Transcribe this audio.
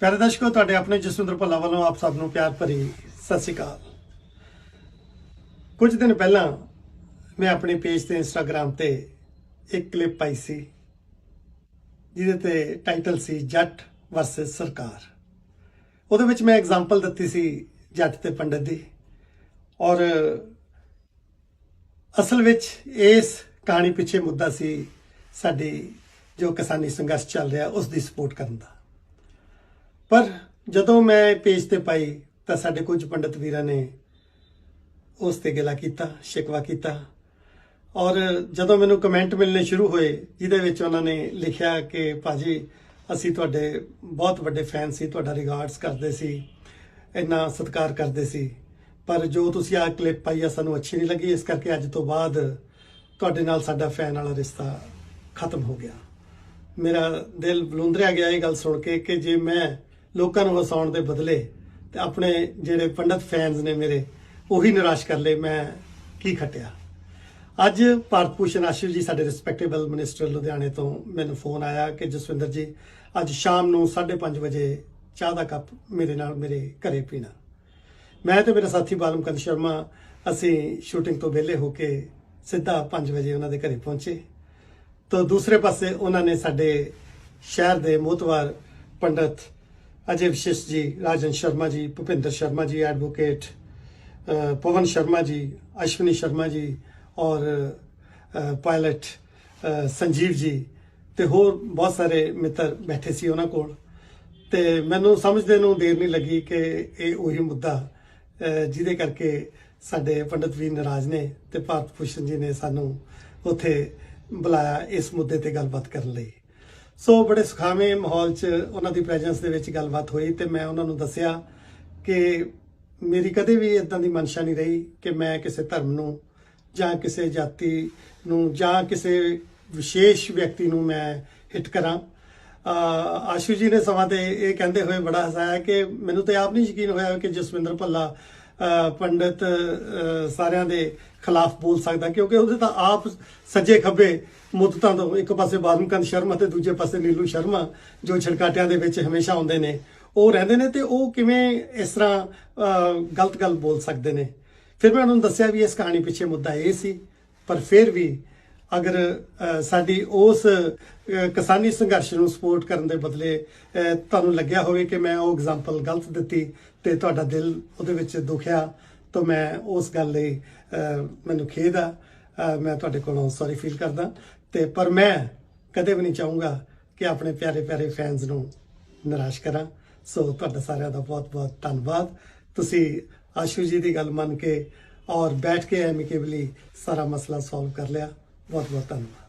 ਪਿਆਰੇ ਦਰਸ਼ਕੋ, ਤੁਹਾਡੇ ਆਪਣੇ ਜਸਵਿੰਦਰ ਭੱਲਾ ਵੱਲੋਂ ਆਪ ਸਭ ਨੂੰ ਪਿਆਰ ਭਰੀ ਸਤਿ ਸ਼੍ਰੀ ਅਕਾਲ। ਕੁਝ ਦਿਨ ਪਹਿਲਾਂ ਮੈਂ ਆਪਣੇ ਪੇਜ ਤੇ ਇੰਸਟਾਗ੍ਰam ਤੇ ਇੱਕ ਕਲਿੱਪ ਪਾਈ ਸੀ, ਜਿਹਦੇ ਤੇ ਟਾਈਟਲ ਸੀ, ਜੱਟ ਵਰਸਸ ਸਰਕਾਰ। ਉਹਦੇ ਵਿੱਚ ਮੈਂ ਐਗਜ਼ਾਮਪਲ ਦਿੱਤੀ ਸੀ ਜੱਟ ਤੇ ਪੰਡਤ ਦੀ। ਔਰ ਅਸਲ ਵਿੱਚ ਇਸ ਕਹਾਣੀ ਪਿੱਛੇ ਮੁੱਦਾ ਸੀ ਸਾਡੀ ਜੋ ਕਿਸਾਨੀ ਸੰਘਰਸ਼ ਚੱਲ ਰਿਹਾ, ਉਸ ਦੀ ਸਪੋਰਟ ਕਰਨ ਦਾ। ਪਰ ਜਦੋਂ ਮੈਂ ਪੇਜ ਤੇ ਪਾਈ ਤਾਂ ਸਾਡੇ ਕੁਝ ਪੰਡਤ ਵੀਰਾਂ ਨੇ ਉਸ ਤੇ ਗਿਲਾ ਕੀਤਾ, ਸ਼ਿਕਵਾ ਕੀਤਾ। ਔਰ ਜਦੋਂ ਮੈਨੂੰ ਕਮੈਂਟ ਮਿਲਨੇ ਸ਼ੁਰੂ ਹੋਏ, ਜਿਹਦੇ ਵਿੱਚ ਉਹਨਾਂ ਨੇ ਲਿਖਿਆ ਕਿ ਭਾਜੀ ਅਸੀਂ ਤੁਹਾਡੇ ਬਹੁਤ ਵੱਡੇ ਫੈਨ ਸੀ, ਤੁਹਾਡਾ ਰਿਗਾਰਡਸ ਕਰਦੇ ਸੀ, ਇੰਨਾ ਸਤਿਕਾਰ ਕਰਦੇ ਸੀ। ਪਰ ਜੋ ਤੁਸੀਂ ਆਹ ਕਲਿੱਪ ਪਾਈ ਆ, ਸਾਨੂੰ ਅੱਛੀ ਨਹੀਂ ਲੱਗੀ, ਇਸ ਕਰਕੇ ਅੱਜ ਤੋਂ ਬਾਅਦ ਤੁਹਾਡੇ ਨਾਲ ਸਾਡਾ ਫੈਨ ਵਾਲਾ ਰਿਸ਼ਤਾ ਖਤਮ ਹੋ ਗਿਆ। ਮੇਰਾ ਦਿਲ ਬਲੁੰਦਰਿਆ ਗਿਆ ਇਹ ਗੱਲ ਸੁਣ ਕੇ ਕਿ ਜੇ ਮੈਂ ਲੋਕਾਂ ਨੂੰ ਹਸਾਉਣ ਦੇ ਬਦਲੇ ਤੇ ਆਪਣੇ ਜਿਹੜੇ ਪੰਡਤ ਫੈਨਸ ਨੇ ਮੇਰੇ, ਉਹੀ ਨਿਰਾਸ਼ ਕਰ ਲਏ ਮੈਂ ਕੀ ਖਟਿਆ। ਅੱਜ ਭਾਰਤ ਭੂਸ਼ਣ ਆਸ਼ੂ ਜੀ ਸਾਡੇ ਰਿਸਪੈਕਟੇਬਲ ਮਿਨਿਸਟਰ ਲੁਧਿਆਣੇ ਤੋਂ ਮੈਨੂੰ ਫੋਨ ਆਇਆ ਕਿ ਜਸਵਿੰਦਰ ਜੀ, ਅੱਜ ਸ਼ਾਮ ਨੂੰ 5:30 ਵਜੇ ਚਾਹ ਦਾ ਕੱਪ ਮੇਰੇ ਨਾਲ ਮੇਰੇ ਘਰੇ ਪੀਣਾ। ਮੈਂ ਤੇ ਮੇਰਾ ਸਾਥੀ ਬਾਲਮਕੰਦ ਸ਼ਰਮਾ ਅਸੀਂ ਸ਼ੂਟਿੰਗ ਤੋਂ ਵਿਹਲੇ ਹੋ ਕੇ ਸਿੱਧਾ 5 ਵਜੇ ਉਹਨਾਂ ਦੇ ਘਰੇ ਪਹੁੰਚੇ। ਤਾਂ ਦੂਸਰੇ ਪਾਸੇ ਉਹਨਾਂ ਨੇ ਸਾਡੇ ਸ਼ਹਿਰ ਦੇ ਮੋਤਵਾਰ ਪੰਡਤ ਅਜੇ ਵਿਸ਼ੇਸ਼ ਜੀ ਰਾਜਨ ਸ਼ਰਮਾ ਜੀ ਭੁਪਿੰਦਰ ਸ਼ਰਮਾ ਜੀ ਐਡਵੋਕੇਟ ਅ, ਪਵਨ ਸ਼ਰਮਾ ਜੀ ਅਸ਼ਵਨੀ ਸ਼ਰਮਾ ਜੀ ਔਰ ਪਾਇਲਟ ਸੰਜੀਵ ਜੀ ਤੇ ਹੋਰ ਬਹੁਤ ਸਾਰੇ ਮਿੱਤਰ ਬੈਠੇ ਸੀ ਉਹਨਾਂ ਕੋਲ। ਤੇ ਮੈਨੂੰ ਸਮਝਦੇ ਨੂੰ ਦੇਰ ਨਹੀਂ ਲੱਗੀ ਕਿ ਇਹ ਉਹੀ ਮੁੱਦਾ ਜਿਹਦੇ ਕਰਕੇ ਸਾਡੇ ਪੰਡਤ ਵੀਰ ਨਾਰਾਜ਼ ਨੇ ਤੇ ਭਾਰਤ ਭੂਸ਼ਣ ਜੀ ਨੇ ਸਾਨੂੰ ਉੱਥੇ ਬੁਲਾਇਆ ਇਸ ਮੁੱਦੇ ਤੇ ਗੱਲਬਾਤ ਕਰਨ ਲਈ। ਸੋ ਬੜੇ ਸੁਖਾਵੇਂ ਮਾਹੌਲ 'ਚ ਉਹਨਾਂ ਦੀ ਪ੍ਰੈਜ਼ੈਂਸ ਦੇ ਵਿੱਚ ਗੱਲਬਾਤ ਹੋਈ ਤੇ ਮੈਂ ਉਹਨਾਂ ਨੂੰ ਦੱਸਿਆ ਕਿ ਮੇਰੀ ਕਦੇ ਵੀ ਇਦਾਂ ਦੀ ਮਨਸ਼ਾ ਨਹੀਂ ਰਹੀ ਕਿ ਮੈਂ ਕਿਸੇ ਧਰਮ ਨੂੰ ਜਾਂ ਕਿਸੇ ਜਾਤੀ ਨੂੰ ਜਾਂ ਕਿਸੇ ਵਿਸ਼ੇਸ਼ ਵਿਅਕਤੀ ਨੂੰ ਮੈਂ ਹਿੱਟ ਕਰਾਂ। ਆਸ਼ੂ ਜੀ ਨੇ ਸਮਾਂ ਤੇ ਇਹ ਕਹਿੰਦੇ ਹੋਏ ਬੜਾ ਹਸਾਇਆ ਕਿ ਮੈਨੂੰ ਤੇ ਆਪ ਨਹੀਂ ਯਕੀਨ ਹੋਇਆ ਕਿ ਜਸਵਿੰਦਰ ਭੱਲਾ ਪੰਡਤ ਸਾਰਿਆਂ ਦੇ ਖਿਲਾਫ ਬੋਲ ਸਕਦਾ, ਕਿਉਂਕਿ ਉਹਦੇ ਤਾਂ ਆਪ ਸੱਜੇ ਖੱਬੇ ਮੁੱਦਤਾਂ ਤੋਂ ਇੱਕ ਪਾਸੇ ਬਾਲਮਕੰਦ ਸ਼ਰਮਾ ਤੇ ਦੂਜੇ ਪਾਸੇ ਨੀਲੂ ਸ਼ਰਮਾ, ਜੋ ਛੜਕਾਟਿਆਂ ਦੇ ਵਿੱਚ ਹਮੇਸ਼ਾ ਆਉਂਦੇ ਨੇ। ਉਹ ਰਹਿੰਦੇ ਨੇ ਤੇ ਉਹ ਕਿਵੇਂ ਇਸ ਤਰ੍ਹਾਂ ਗਲਤ ਗੱਲ ਬੋਲ ਸਕਦੇ ਨੇ? ਫਿਰ ਮੈਂ ਉਹਨਾਂ ਨੂੰ ਦੱਸਿਆ ਵੀ ਇਸ ਕਹਾਣੀ ਪਿੱਛੇ ਮੁੱਦਾ ਇਹ ਸੀ, ਪਰ ਫਿਰ ਵੀ ਅਗਰ ਸਾਡੀ ਉਸ ਕਿਸਾਨੀ ਸੰਘਰਸ਼ ਨੂੰ ਸਪੋਰਟ ਕਰਨ ਦੇ ਬਦਲੇ ਤੁਹਾਨੂੰ ਲੱਗਿਆ ਹੋਵੇ ਕਿ ਮੈਂ ਉਹ ਐਗਜ਼ਾਮਪਲ ਗਲਤ ਦਿੱਤੀ ਤੇ ਤੁਹਾਡਾ ਦਿਲ ਉਹਦੇ ਵਿੱਚ ਦੁਖਿਆ, ਤਾਂ ਮੈਂ ਉਸ ਗੱਲ ਲਈ ਮੈਨੂੰ ਖੇਦ ਆ। ਮੈਂ ਤੁਹਾਡੇ ਕੋਲੋਂ ਸੌਰੀ ਫੀਲ ਕਰਦਾ ਤੇ ਪਰ ਮੈਂ ਕਦੇ ਵੀ ਨਹੀਂ ਚਾਹੂੰਗਾ ਕਿ ਆਪਣੇ ਪਿਆਰੇ ਪਿਆਰੇ ਫੈਨਸ ਨੂੰ ਨਿਰਾਸ਼ ਕਰਾਂ। ਸੋ ਤੁਹਾਡਾ ਸਾਰਿਆਂ ਦਾ ਬਹੁਤ ਬਹੁਤ ਧੰਨਵਾਦ। ਤੁਸੀਂ ਆਸ਼ੂ ਜੀ ਦੀ ਗੱਲ ਮੰਨ ਕੇ ਔਰ ਬੈਠ ਕੇ ਐਮਿਕੇਬਲੀ ਸਾਰਾ ਮਸਲਾ ਸੋਲਵ ਕਰ ਲਿਆ। ਬਹੁਤ ਬਹੁਤ ਧੰਨਵਾਦ